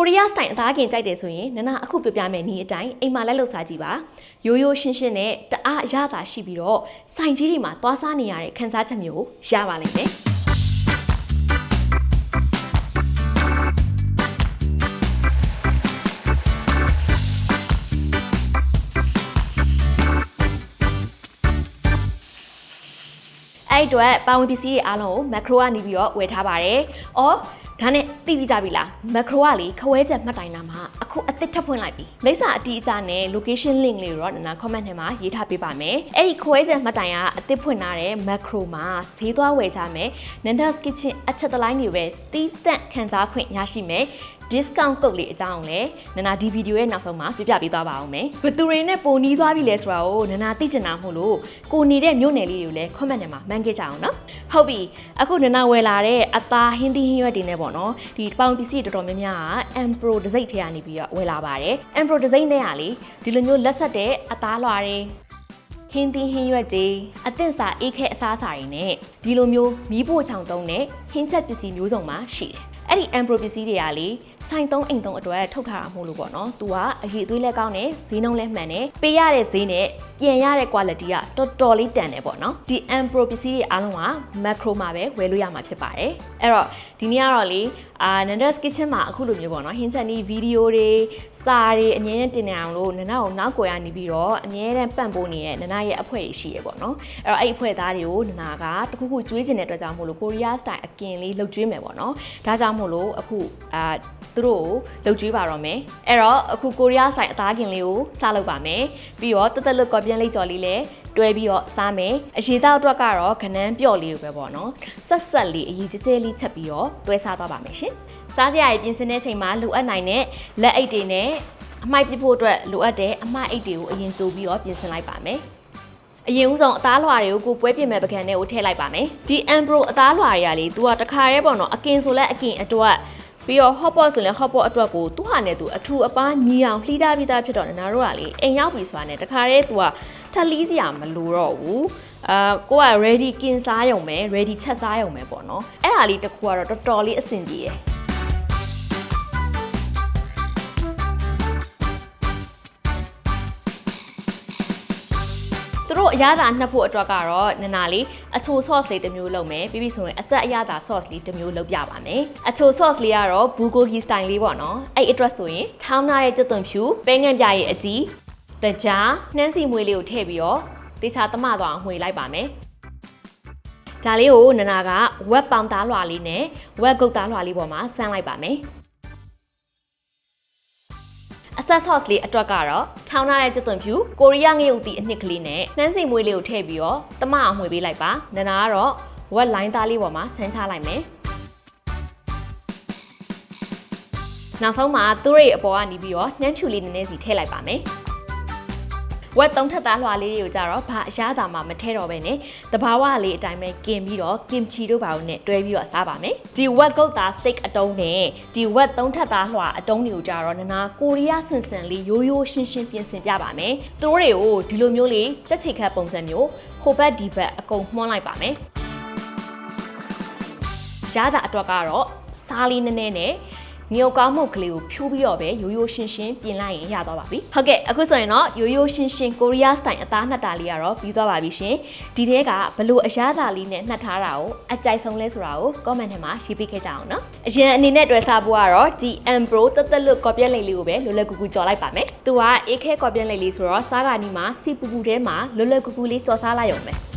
ကိုရီးယားစတိုင်အသားကင်ကြိုက်တယ်ဆိုရင်နနအခုပြပြမယ်နီးအတိုင်းအိမ်မှာလက်လုပ်စားကြည့်ပါရိုးရိုးရှင်းရှင်းနဲ့တအားအရသာရှိပြီးတော့စိုင်ကြီးတွေမှာသွားစားနေရတဲ့ခန်းစားချက်မျိုးကိုရပါလိမ့်မယ်အဲ့ဒီအတွက်ပါဝင်ပစ္စည်းတွေအားလုံးကိုမက်ခရိုကနေပြီးတော့ဝယ်ထားပါတယ်။အော် ဒါနဲ့သိပြီးကြပြီလားမက်ခရိုကလေခဝဲချက်မှတ်တိုင်တာမှာအခုအသစ်ထပ်ဖွင့်လိုက်ပြီလိပ်စာအတီးအကျနဲ့ location link လေးကိုတော့နနာ comment ထဲမှာရေးထားပေးပါမယ်အဲ့ဒီခဝဲချက်မှတ်တိုင်ကအသစ်ဖွင့်ထားတဲ့မက်ခရိုမှာဈေးသွားဝယ်ကြမယ် Nanda's Kitchen အချက်တလိုင်းတွေပဲတီးတန့်ခံစားခွင့်ရရှိမယ် discount code လေးအကြောင်းလည်းနနာဒီဗီဒီယိုရဲ့နောက်ဆုံးမှာပြပြပေးသွားပါအောင်မယ်ဘယ်သူတွေနဲ့ပုံနီးသွားပြီလဲဆိုတာကိုနနာသိချင်တာမို့လို့ကိုနေတဲ့မြို့နယ်လေးတွေကိုလည်း comment ထဲမှာမှန်းခဲ့ကြအောင်နော်ဟုတ်ပြီအခုနနာဝယ်လာတဲ့အသားဟင်းသီးဟင်းရွက်တွေနဲ့ပေါ့နော်ဒီပေါင်ပစ္စည်းတော်တော်များများက Ampro ဒစိတ်ထဲကနေပြီးတော့ဝယ်လာပါတယ် Ampro ဒစိတ်နဲ့ကလေဒီလိုမျိုးလက်ဆက်တဲ့အသားလွှာတွေဟင်းသီးဟင်းရွက်တွေအသင့်စာအေးခဲအစားအစာတွေနဲ့ဒီလိုမျိုးမီးပို့ချောင်သုံးတဲ့ဟင်းချက်ပစ္စည်းမျိုးစုံမှာရှိတယ်။အဲ့ဒီ ampro ပစ္စည်းတွေကလေစိုင်သုံးအိမ်သုံးအတွက်ထုတ်ထားတာမဟုတ်လို့ပေါ့နော်။ तू ကအရေးအသွေးလည်းကောင်းတယ်ဈေးနှုန်းလည်းမှန်တယ်ပေးရတဲ့ဈေးနဲ့ပြန်ရတဲ့ quality ကတော်တော်လေးတန်တယ်ပေါ့နော်။ဒီ ampro ပစ္စည်းတွေအားလုံးက macro မှာပဲဝယ်လို့ရမှာဖြစ်ပါတယ်။အဲ့တော့ဒီနေ့ကတော့လေအာ Nanda's Kitchen မှာအခုလိုမျိုးပေါ့နော်ဟင်းချက်နီးဗီဒီယိုတွေစာတွေအမြဲတမ်းတင်နေအောင်လို့နနကိုနောက်ကွယ်ရနေပြီးတော့အမြဲတမ်းပံ့ပိုးနေတဲ့နနရဲ့အဖွဲ့တွေရှိရပေါ့နော်အဲ့တော့အဲ့ဒီအဖွဲ့သားတွေကိုနနကတခုခုကျွေးချင်တဲ့အတွက်ကြောင့်မို့လို့ကိုရီးယားစတိုင်အကင်လေးလှုပ်ကျွေးမယ်ပေါ့နော်ဒါကြောင့်မို့လို့အခုအာသူတို့ကိုလှုပ်ကျွေးပါတော့မယ်အဲ့တော့အခုကိုရီးယားစတိုင်အသားကင်လေးကိုစလုပ်ပါမယ်ပြီးတော့တက်တက်လွတ်ကော်ပြန်လေးကြော်လေးလည်းတွဲပြီးတော့စားမယ်အရေတောက်အတွက်ကတော့ခနန်းပျော့လေးကိုပဲပေါ့နော်ဆက်ဆက်လေးအရေးကြဲကြဲလေးချက်ပြီးတော့တွဲစားသွားပါမယ်ရှင်စားစရာတွေပြင်ဆင်တဲ့အချိန်မှာလိုအပ်နိုင်တဲ့လက်အိတ်တွေနဲ့အမိုက်ပစ်ဖို့အတွက်လိုအပ်တဲ့အမိုက်အိတ်တွေကိုအရင်ကြိုပြီးတော့ပြင်ဆင်လိုက်ပါမယ်အရင်ဦးဆုံးအသားလွှာတွေကိုကိုပွဲပြင်မဲ့ပကံထဲကိုထည့်လိုက်ပါမယ်ဒီ Ampro အသားလွှာတွေကလေ तू ကတခါရဲပေါ့နော်အကင်ဆိုလဲအကင်အတွက် ပြီးတော့ hot pot ဆိုရင် hot pot အတွက်ကိုသူ့ဟာနဲ့သူအထူအပားညီအောင်လှီးတားပြီးသားဖြစ်တော့နင်တို့ကလေအိမ်ရောက်ပြီဆိုတာနဲ့တခါတည်း तू ကထပ်လီးစရာမလိုတော့ဘူးအာကိုက ready ကင်စားရုံပဲ ready ချက်စားရုံပဲပေါ့နော်အဲ့ဒါလေးတစ်ခုကတော့တော်တော်လေးအဆင်ပြေတယ် တို့အရသာနှက်ဖို့အတွက်ကတော့နနာလေးအချို sauce လေးတစ်မျိုးလုပ်မယ်ပြီးပြီဆိုရင်အဆက်အရသာ sauce လေးတစ်မျိုးလုပ်ပြပါမယ်အချို sauce လေးကတော့ bulgogi style လေးပေါ့နော်အဲ့အတွက်ဆိုရင်ထောင်းထားတဲ့ကျွတ်သွန်ဖြူပဲငန့်ပြရဲ့အကြီးတကြားနှမ်းစီမွေးလေးကိုထည့်ပြီးတော့တေချာသမသွားအောင်မှွေလိုက်ပါမယ်ဒါလေးကိုနနာကဝက်ပေါင်သားလွှာလေးနဲ့ဝက်ဂုတ်သားလွှာလေးပေါ်မှာဆန်းလိုက်ပါမယ်အ ဆက် sauce လေးအတွက်ကတော့ထောင်းထားတဲ့ကျွတ်သွန်ဖြူကိုရီးယားငရုတ်တီအနှစ်ကလေးနဲ့နှမ်းစီမွေးလေးကိုထည့်ပြီးတော့တမအောင်မှွေပေးလိုက်ပါနနာကတော့ဝက်လိုင်းသားလေးပေါ်မှာဆန်းချလိုက်မယ်နောက်ဆုံးမှာသူ့ရဲ့အပေါ်ကနေပြီးတော့နှမ်းဖြူလေးနည်းနည်းစီထည့်လိုက်ပါမယ် ဝက်သုံးထပ်သားလွှာလေးတွေကိုကြတော့ဘာအရသာမှမထဲတော့ပဲနဲ့တဘာဝလေးအတိုင်းပဲกินပြီးတော့ကင်ချီတို့ပါဦးနဲ့တွဲပြီးတော့စားပါမယ်ဒီဝက်ကုတ်သား steak အတုံးနဲ့ဒီဝက်သုံးထပ်သားလွှာအတုံးတွေကိုကြတော့နနာကိုရီးယားဆန်ဆန်လေးရိုးရိုးရှင်းရှင်းပြင်ဆင်ပြပါမယ်သူတို့တွေကိုဒီလိုမျိုးလေးတက်ချိတ်ခတ်ပုံစံမျိုးဟိုဘက်ဒီဘက်အကုန်မှွန်းလိုက်ပါမယ်ရတာအတွက်ကတော့စားလေးနည်းနည်းနဲ့ ငြိုကောင်းမှုကလေးကိုဖြိုးပြီးတော့ပဲရိုးရိုးရှင်းရှင်းပြင်လိုက်ရင်ရသွားပါပြီ။ဟုတ်ကဲ့အခုဆိုရင်တော့ရိုးရိုးရှင်းရှင်းကိုရီးယားစတိုင်အသားနှစ်တာလေးကတော့ပြီးသွားပါပြီရှင်။ဒီထဲကဘလို့အရသာလေးနဲ့နှက်ထားတာကိုအကြိုက်ဆုံးလဲဆိုတာကို comment ထဲမှာရေးပေးခဲ့ကြအောင်နော်။အရင်အနေနဲ့တွေ့စားဖို့ကတော့ဒီ Ampro တက်တက်လွတ်ကော်ပြက်လိတ်လေးကိုပဲလွယ်လွယ်ကူကူကြော်လိုက်ပါမယ်။သူကအေးခဲကော်ပြက်လိတ်လေးဆိုတော့စားကနီမှာစီပူပူထဲမှာလွယ်လွယ်ကူကူလေးကြော်စားလိုက်ရုံပဲ။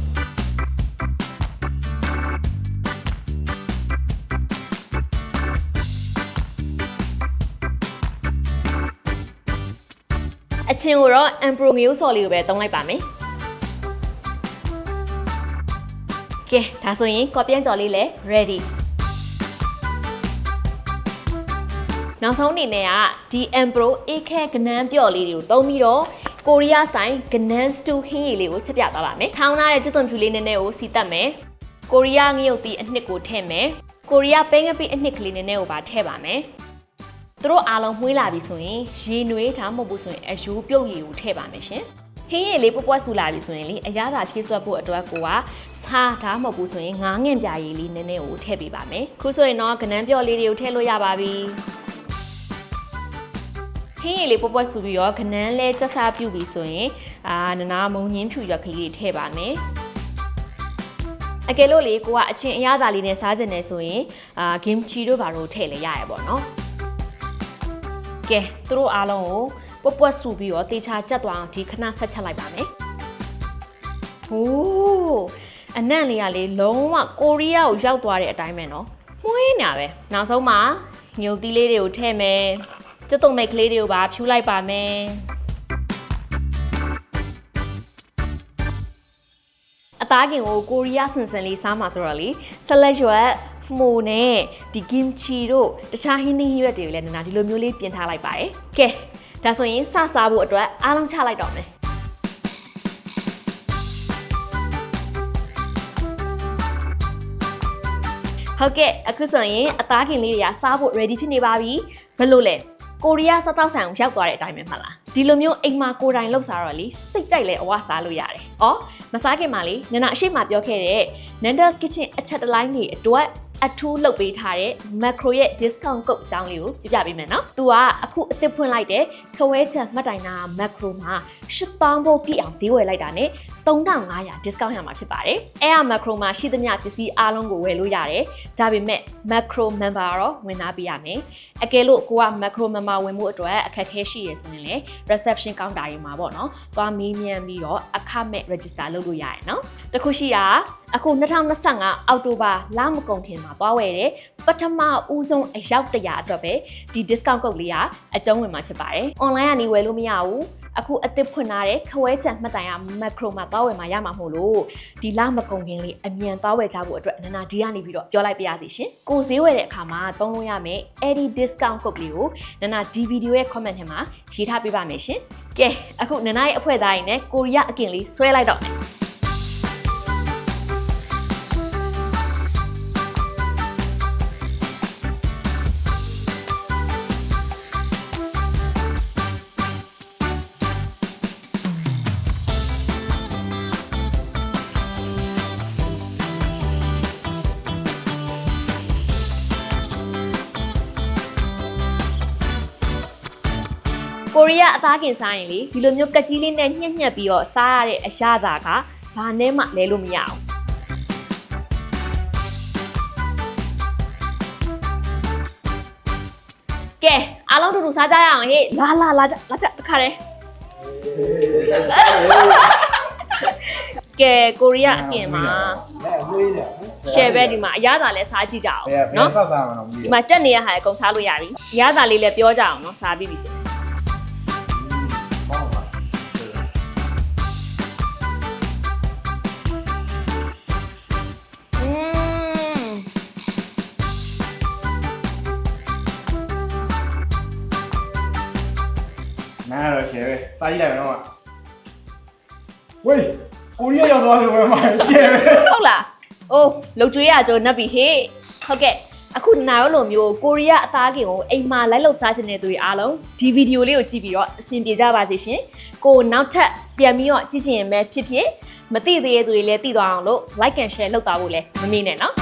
ချင်းကိုတော့ Ampro ငရုတ်စော်လေးကိုပဲတုံးလိုက်ပါမယ်။ကဲဒါဆိုရင်ကော်ပြန်ကြော်လေးလည်း ready ။နောက်ဆုံးအနေနဲ့ကဒီ Ampro အေးခဲကနန်းပြော့လေးတွေကိုတုံးပြီးတော့ကိုရီးယားစတိုင်ကနန်းစတူဟင်းရည်လေးကိုချက်ပြသွားပါမယ်။ထောင်းထားတဲ့ကျွတ်သွန်ဖြူလေးနည်းနည်းကိုစီတက်မယ်။ကိုရီးယားငရုတ်သီးအနှစ်ကိုထည့်မယ်။ကိုရီးယားပဲငပိအနှစ်ကလေးနည်းနည်းကိုပါထည့်ပါမယ်။ သူတို့အားလုံးမှွေးလာပြီဆိုရင်ရေနွေးထားမဟုတ်ဘူးဆိုရင်အယူပြုတ်ရည်ကိုထည့်ပါမယ်ရှင်ဟင်းရည်လေးပွက်ပွက်ဆူလာပြီဆိုရင်လေအရသာဖြည့်ဆွက်ဖို့အတွက်ကိုကစားထားမဟုတ်ဘူးဆိုရင်ငားငင်ပြာရည်လေးနည်းနည်းကိုထည့်ပေးပါမယ်ခုဆိုရင်တော့ကနန်းပြော့လေးတွေကိုထည့်လို့ရပါပြီဟင်းရည်လေးပွက်ပွက်ဆူပြီးတော့ခနန်းလဲစက်စားပြုတ်ပြီးဆိုရင်အာနနာမုံညင်းဖြူရွက်ကလေးတွေထည့်ပါမယ်အကယ်လို့လေကိုကအချင်းအရသာလေးနဲ့စားကျင်နေဆိုရင်အာဂင်ချီတို့ဘာလို့ထည့်လဲရရပေါ့နော် ကဲသူတို့အားလုံးကိုပွက်ပွက်ဆူပြီးတော့တေချာကြက်သွားအောင်ဒီခဏဆက်ချက်လိုက်ပါမယ်ဟိုးအနံ့လေးကလေလုံးဝကိုရီးယားကိုရောက်သွားတဲ့အတိုင်းပဲနော်မွေးနေတာပဲနောက်ဆုံးမှာညုံသီးလေးတွေကိုထည့်မယ်စက်တုံမိတ်ကလေးတွေကိုပါဖြူလိုက်ပါမယ်အသားကင်ကိုကိုရီးယားဆန်ဆန်လေးစားမှာဆိုတော့လေဆက်လက်ရွက် မှုနဲ့ဒီ kimchi တို့တခြားဟင်းသီးဟင်းရွက်တွေကိုလည်းနနာဒီလိုမျိုးလေးပြင်ထားလိုက်ပါတယ်ကဲဒါဆိုရင်စစားဖို့အတွက်အားလုံးချလိုက်တော့မယ်ဟုတ်ကဲ့အခုဆိုရင်အသားခင်လေးတွေကစားဖို့ ready ဖြစ်နေပါပြီဘယ်လိုလဲကိုရီးယားစားတောက်ဆိုင်အောင်ရောက်သွားတဲ့အတိုင်းပဲမဟုတ်လားဒီလိုမျိုးအိမ်မှာကိုယ်တိုင်လှုပ်စားတော့လေစိတ်ကြိုက်လဲအဝစားလို့ရတယ်။အော်မစားခင်မှာလေနနအရှိမပြောခဲ့တဲ့ Nanda's Kitchen အချက်တစ်လိုင်းကြီးအတွက် အထူးလုပ်ပေးထားတဲ့ macro ရဲ့ discount code အကြောင်းလေးကိုပြပြပေးမယ်နော်။ तू ကအခုအသစ်ဖွင့်လိုက်တဲ့ခဝဲချက်မှတ်တိုင်နာ macro မှာ8000ဘို့ပြည့်အောင်ဈေးဝယ်လိုက်တာနဲ့3500 discount ရမှာဖြစ်ပါတယ်။အဲ့အ macro မှာရှိသမျှပစ္စည်းအားလုံးကိုဝယ်လို့ရတယ်။ဒါပေမဲ့ macro member တော့ဝင်သားပေးရမယ်။အကယ်လို့ကိုက macro member ဝင်မှုအတွက်အခက်အခဲရှိရဆိုရင်လည်း reception counter တွေမှာပေါ့နော်။သွားမေးမြန်းပြီးတော့အခမဲ့ register လုပ်လို့ရတယ်နော်။တခုရှိတာအခု2025အောက်တိုဘာလမကုန်ခင်မှာသွားဝယ်တဲ့ပထမဦးဆုံးအယောက်တရာအတွက်ပဲဒီ discount code လေးကအကျုံးဝင်မှာဖြစ်ပါတယ်။ online ကနေဝယ်လို့မရဘူး။အခုအသစ်ဖွင့်ထားတဲ့ခဝဲချံမှတ်တိုင်က macro မှာသွားဝယ်မှာရမှာမို့လို့ဒီလမကုန်ခင်လေးအမြန်သွားဝယ်ကြဖို့အတွက်နနာဒီကနေပြီးတော့ပြောလိုက်ပါရစီရှင်။ကိုဈေးဝယ်တဲ့အခါမှာသုံးလို့ရမယ်အဲ့ဒီ discount code လေးကိုနနာဒီဗီဒီယိုရဲ့ comment ထဲမှာရေးထားပေးပါမယ်ရှင်။ကဲအခုနနာရဲ့အဖွဲသားရင်နဲ့ကိုရီးယားအကင်လေးဆွဲလိုက်တော့ ကိုရီးယားအသားကင်စားရင်လေဒီလိုမျိုးကက်ကြီးလေးနဲ့ညှက်ညှက်ပြီးတော့စားရတဲ့အရသာကဘာနဲ့မှလဲလို့မရအောင်ကဲအားလုံးတူတူစားကြရအောင်ဟေ့လာလာလာကြလာကြတခါတည်းကဲကိုရီးယားအကင်မှာလက်ဝေးတယ်ရှယ်ပဲဒီမှာအရသာလဲစားကြည့်ကြအောင်ဘယ်ဘယ်နော်ဆက်သားမလို့မဒီသိမှာကြက်နေရဟာအကုန်စားလို့ရပြီအရသာလေးလည်းပြောကြအောင်နော်စားပြီးပြီရှင် စားကြည့်လိုက်တော့ဝေးကိုရီးယားရောက်သွားတယ်ဝယ်မှာရှယ်ပဲဟုတ်လားအိုးလုံကျွေးရကြိုနပ်ပြီဟေ့ဟုတ်ကဲ့အခုနာရောလိုမျိုးကိုရီးယားအသားကင်ကိုအိမ်မှာလိုက်လို့စားချင်တဲ့သူတွေအားလုံးဒီဗီဒီယိုလေးကိုကြည့်ပြီးတော့အဆင်ပြေကြပါစေရှင်ကိုနောက်ထပ်ပြန်ပြီးတော့ကြည့်ချင်ရင်ပဲဖြစ်ဖြစ်မသိသေးတဲ့သူတွေလည်းသိသွားအောင်လို့ like and share လုပ်သွားဖို့လည်းမမေ့နဲ့နော်